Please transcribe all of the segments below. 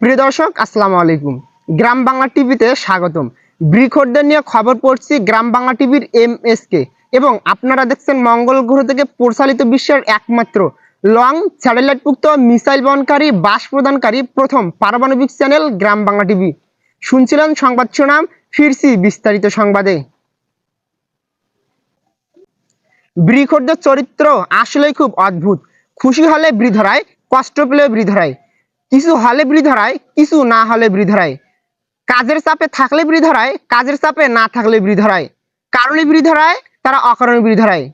প্রিয় দর্শক, আসসালামু আলাইকুম। গ্রাম বাংলা টিভিতে স্বাগতম। বৃক্ষদের নিয়ে খবর পড়ছি গ্রাম বাংলা টিভির এম কে এবং আপনারা দেখছেন মঙ্গল গ্রহ থেকে পরিচালিত বিশ্বের একমাত্র লং স্যাটেলাইট মুক্ত মিসাইল বহনকারী, বাস প্রদানকারী প্রথম পারমাণবিক চ্যানেল গ্রাম বাংলা টিভি। শুনছিলেন সংবাদ শিরোনাম ফিরছি বিস্তারিত সংবাদে। বৃক্ষদের চরিত্র আসলেই খুব অদ্ভুত। খুশি হলে বৃধরায় কষ্ট পেলে বৃধরায় কিছু হলে বৃধরায় কিছু না হলে বৃধরায় কাজের চাপে থাকলে বৃধরায় কাজের চাপে না থাকলে বৃধরায় কারণে বৃধরায় তারা অকারণে বৃধরায়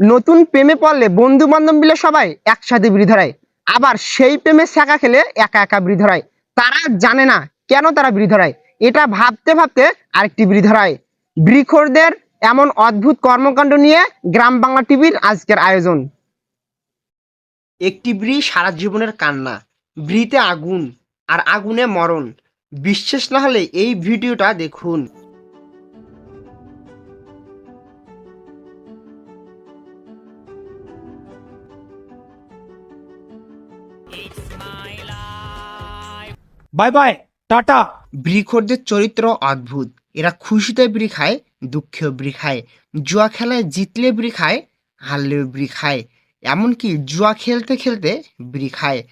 নতুন প্রেমে পড়লে বন্ধু বান্ধব মিলে সবাই একসাথে বৃধরায় আবার সেই প্রেমে শেখা খেলে একা একা বৃধরায় তারা জানে না কেন তারা বৃধরায় এটা ভাবতে ভাবতে আরেকটি বৃধরায় বৃক্ষরদের এমন অদ্ভুত কর্মকাণ্ড নিয়ে গ্রাম বাংলা টিভির আজকের আয়োজন। একটি ব্রি সারা জীবনের কান্না। ব্রিতে আগুন আর আগুনে মরণ। বিশ্বাস না হলে এই ভিডিওটা দেখুন। Bye bye tata. বৃক্ষদের চরিত্র অদ্ভুত। এরা খুশিতে ব্রি খায় দুঃখেও ব্রি খায়। জুয়া খেলায় জিতলে ব্রি খায় হারলেও ব্রি খায়। এমনকি জুয়া খেলতে খেলতে ব্রি খায়।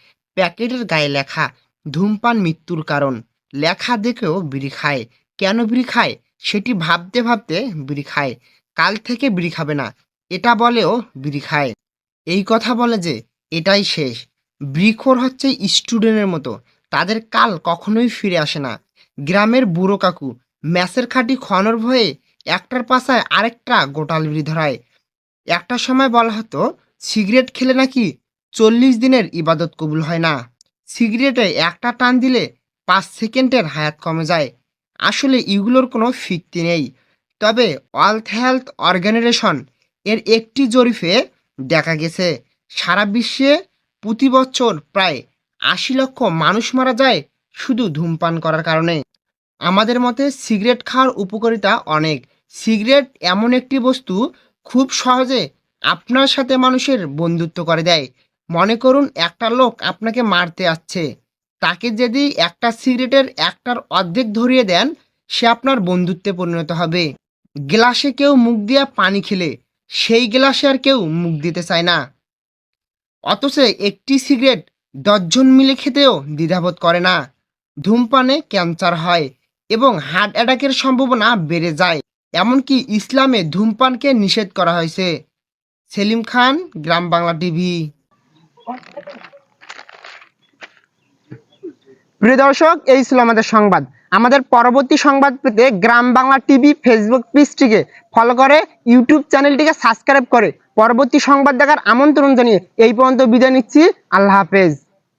প্যাকেটের গায়ে লেখা, ধূমপান মৃত্যুর কারণ। লেখা দেখেও বিড়ি খায়। কেন বিড়ি খায়? সেটি ভাবতে ভাবতে বিড়ি খায়। কাল থেকে বিড়ি খাবে না। এটা বলেও বিড়ি খায়। এই কথা বলে যে, এটাই শেষ। বৃক্ষর হচ্ছে স্টুডেন্টের মতো। তাদের কাল কখনোই ফিরে আসে না। গ্রামের বুড়ো কাকু ম্যাচের খাটি খনর ভয়ে একটার পাশায় আরেকটা গোটাল বিড়ি ধরায়। একটা সময় বলা হতো, সিগারেট খেলে নাকি চল্লিশ দিনের ইবাদত কবুল হয় না। সিগারেটে একটা টান দিলে পাঁচ সেকেন্ডের হায়াত কমে যায়। আসলে এগুলোর কোনো ফিক্তি নেই। তবে ওয়ার্ল্ড হেলথ অর্গানাইজেশন এর একটি জরিপে দেখা গেছে, সারা বিশ্বে প্রতি বছর প্রায় আশি লক্ষ মানুষ মারা যায় শুধু ধূমপান করার কারণে। আমাদের মতে সিগারেট খাওয়ার উপকারিতা অনেক। সিগারেট এমন একটি বস্তু খুব সহজে আপনার সাথে মানুষের বন্ধুত্ব করে দেয়। মনে করুন একটা লোক আপনাকে মারতে আসছে। তাকে যদি একটা সিগারেটের একটার অর্ধেক ধরিয়ে দেন, সে আপনার বন্ধুত্বে পরিণত হবে। গ্লাসে কেউ মুখ দিয়া পানি খেলে, সেই গ্লাসে আর কেউ মুখ দিতে চায় না। অথচ একটি সিগারেট দশজন মিলে খেতেও দ্বিধাবোধ করে না। ধূমপানে ক্যান্সার হয় এবং হার্ট অ্যাটাকের সম্ভাবনা বেড়ে যায়। এমনকি ইসলামে ধূমপানকে নিষেধ করা হয়েছে। সেলিম খান, গ্রাম বাংলা টিভি। প্রিয় দর্শক, এই ছিল আমাদের সংবাদ। আমাদের পরবর্তী সংবাদ পেতে গ্রাম বাংলা টিভি ফেসবুক পেজটিকে ফলো করে, ইউটিউব চ্যানেলটিকে সাবস্ক্রাইব করে। পরবর্তী সংবাদ দেখার আমন্ত্রণ জানিয়ে এই পর্যন্ত বিদায় নিচ্ছি। আল্লাহ হাফেজ।